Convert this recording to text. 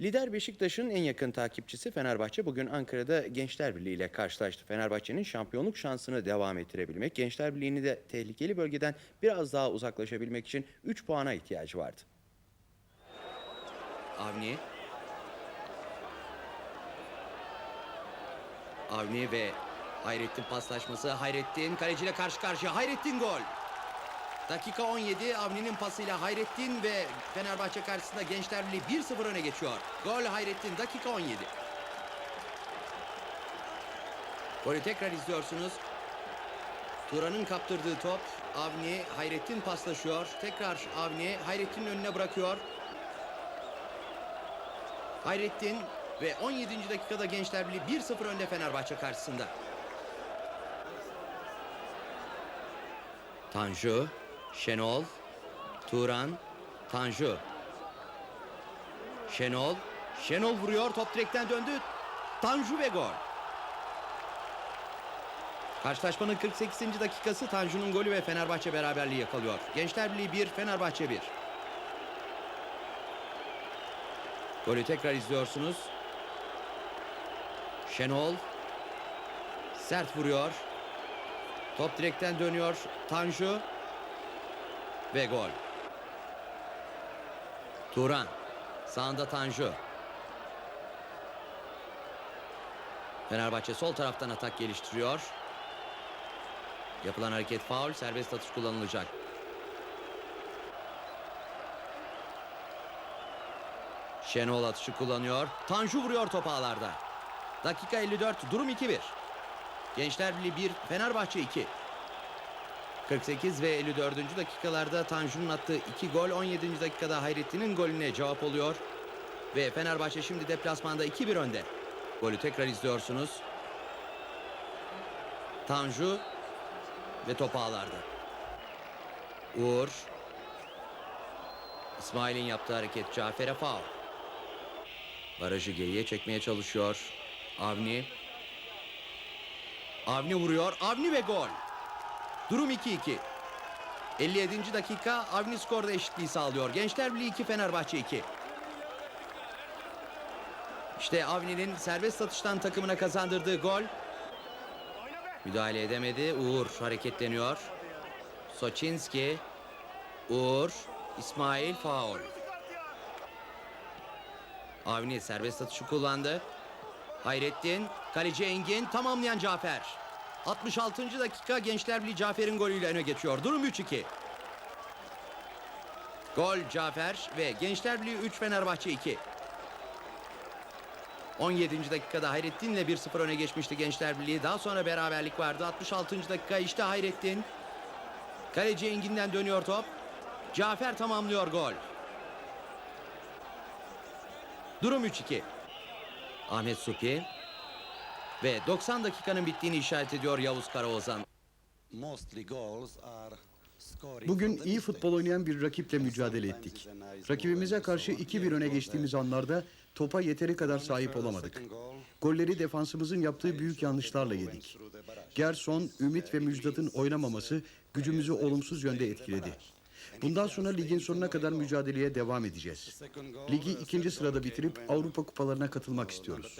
Lider Beşiktaş'ın en yakın takipçisi Fenerbahçe bugün Ankara'da Gençler Birliği ile karşılaştı. Fenerbahçe'nin şampiyonluk şansını devam ettirebilmek, Gençler Birliği'ni de tehlikeli bölgeden biraz daha uzaklaşabilmek için 3 puana ihtiyacı vardı. Avni. Avni ve Hayrettin paslaşması. Hayrettin kaleciyle karşı karşıya. Hayrettin gol. Dakika 17 Avni'nin pasıyla Hayrettin ve Fenerbahçe karşısında Gençler Birliği 1-0 öne geçiyor. Gol Hayrettin dakika 17. Golü tekrar izliyorsunuz. Turan'ın kaptırdığı top. Avni Hayrettin paslaşıyor. Tekrar Avni Hayrettin'in önüne bırakıyor. Hayrettin ve 17. dakikada Gençler Birliği 1-0 önde Fenerbahçe karşısında. Tanju, Şenol, Turan, Tanju. Şenol, Şenol vuruyor, top direkten döndü. Tanju ve gol. Karşılaşmanın 48. dakikası Tanju'nun golü ve Fenerbahçe beraberliği yakalıyor. Gençler Birliği 1, Fenerbahçe 1. Golü tekrar izliyorsunuz. Şenol sert vuruyor. Top direkten dönüyor. Tanju ve gol. Turan sağında Tanju. Fenerbahçe sol taraftan atak geliştiriyor. Yapılan hareket faul, serbest atış kullanılacak. Şenol atışı kullanıyor. Tanju vuruyor top ağlarda. Dakika 54, durum 2-1. Gençler Birliği 1, Fenerbahçe 2. 48 ve 54. dakikalarda Tanju'nun attığı 2 gol 17. dakikada Hayrettin'in golüne cevap oluyor. Ve Fenerbahçe şimdi deplasmanda 2-1 önde. Golü tekrar izliyorsunuz. Tanju ve top ağlarda. Uğur. İsmail'in yaptığı hareket Cafer'e faul. Barajı geriye çekmeye çalışıyor. Avni. Avni vuruyor. Avni ve gol. Durum 2-2. 57. dakika Avni skorda eşitliği sağlıyor. Gençler Birliği 2 Fenerbahçe 2. İşte Avni'nin serbest atıştan takımına kazandırdığı gol. Müdahale edemedi. Uğur hareketleniyor. Soçinski. Uğur. İsmail faul. Avni serbest atışı kullandı. Hayrettin, kaleci Engin, tamamlayan Cafer. 66. dakika Gençler Birliği Cafer'in golüyle öne geçiyor. Durum 3-2. Gol Cafer ve Gençler Birliği 3 Fenerbahçe 2. 17. dakikada Hayrettin'le 1-0 öne geçmişti Gençler Birliği. Daha sonra beraberlik vardı. 66. dakika işte Hayrettin. Kaleci Engin'den dönüyor top. Cafer tamamlıyor gol. Durum 3-2. Ahmet Supi ve 90 dakikanın bittiğini işaret ediyor Yavuz Karaozan. Bugün iyi futbol oynayan bir rakiple mücadele ettik. Rakibimize karşı 2-1 öne geçtiğimiz anlarda topa yeteri kadar sahip olamadık. Golleri defansımızın yaptığı büyük yanlışlarla yedik. Gerson, Ümit ve Müjdat'ın oynamaması gücümüzü olumsuz yönde etkiledi. Bundan sonra ligin sonuna kadar mücadeleye devam edeceğiz. Ligi ikinci sırada bitirip Avrupa kupalarına katılmak istiyoruz.